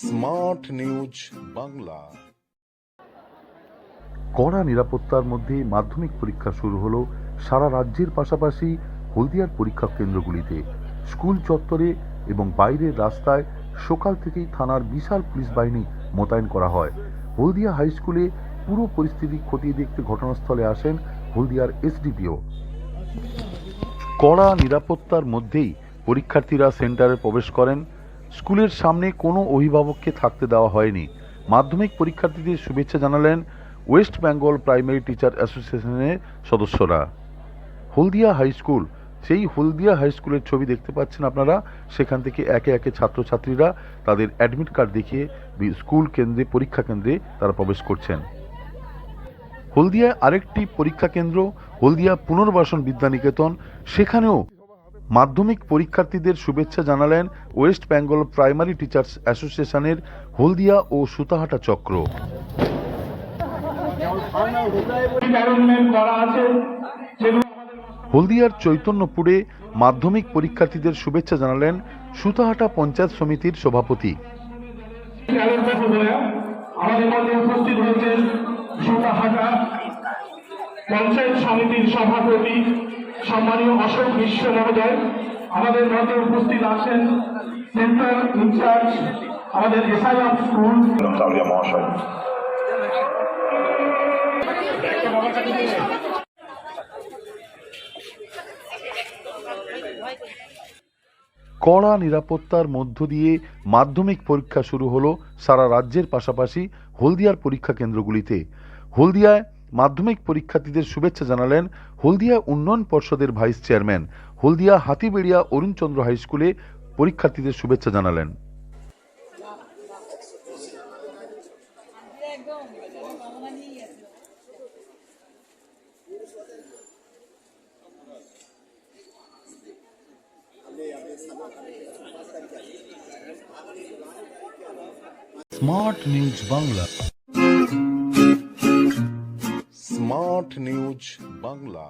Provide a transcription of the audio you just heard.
Smart news Bangla. কড়া নিরাপত্তার মধ্যে মাধ্যমিক পরীক্ষা শুরু হলো সারা রাজ্যের পাশাপাশি হলদিয়ার পরীক্ষা কেন্দ্রগুলিতে। স্কুল চত্বরে এবং বাইরের রাস্তায় সকাল থেকেই থানার বিশাল পুলিশ বাহিনী মোতায়েন করা হয়। হলদিয়া হাই স্কুলে পুরো পরিস্থিতি খতিয়ে দেখতে ঘটনাস্থলে আসেন হলদিয়ার এসডিপিও। কড়া নিরাপত্তার মধ্যেই পরীক্ষার্থীরা সেন্টারে প্রবেশ করেন স্কুলের সামনে কোনো অভিভাবককে থাকতে দেওয়া হয়নি। মাধ্যমিক পরীক্ষার্থীদের শুভেচ্ছা জানালেন ওয়েস্ট বেঙ্গল প্রাইমারি টিচার অ্যাসোসিয়েশনের সদস্যরা। হলদিয়া হাই স্কুল, সেই হলদিয়া হাই স্কুলের ছবি দেখতে পাচ্ছেন আপনারা। সেখান থেকে একে একে ছাত্রছাত্রীরা তাদের অ্যাডমিট কার্ড দেখিয়ে স্কুল কেন্দ্রে, পরীক্ষা কেন্দ্রে তারা প্রবেশ করছেন। হলদিয়ায় আরেকটি পরীক্ষা কেন্দ্র, হলদিয়া পুনর্বাসন বিদ্যানিকেতন। সেখানেও মাধ্যমিক পরীক্ষার্থীদের শুভেচ্ছা জানালেন ওয়েস্ট বেঙ্গল প্রাইমারি টিচার্স অ্যাসোসিয়েশনের হলদিয়া ও সুতাহাটা চক্র। হলদিয়ার চৈতন্যপুরে মাধ্যমিক পরীক্ষার্থীদের শুভেচ্ছা জানালেন সুতাহাটা পঞ্চায়েত সমিতির সভাপতি। সুতাহাটা পঞ্চায়েত সমিতির সভাপতি সম্মানীয় অশোক মিশ্র মহোদয় আমাদের মধ্যে উপস্থিত আছেন সেন্টার ইনচার্জ আমাদের এসআই অফ স্কুল মহাশয়। কড়া নিরাপত্তার মধ্য দিয়ে মাধ্যমিক পরীক্ষা শুরু হলো সারা রাজ্যের পাশাপাশি হলদিয়ার পরীক্ষা কেন্দ্রগুলিতে। হলদিয়ায় মাধ্যমিক পরীক্ষার্থীদের শুভেচ্ছা জানালেন হলদিয়া উন্নয়ন পর্ষদের vice chairman. Haldia Hatiberia Arunchandra high স্কুলে পরীক্ষার্থীদের শুভেচ্ছা জানালেন। Smart news Bangla. Smart news Bangla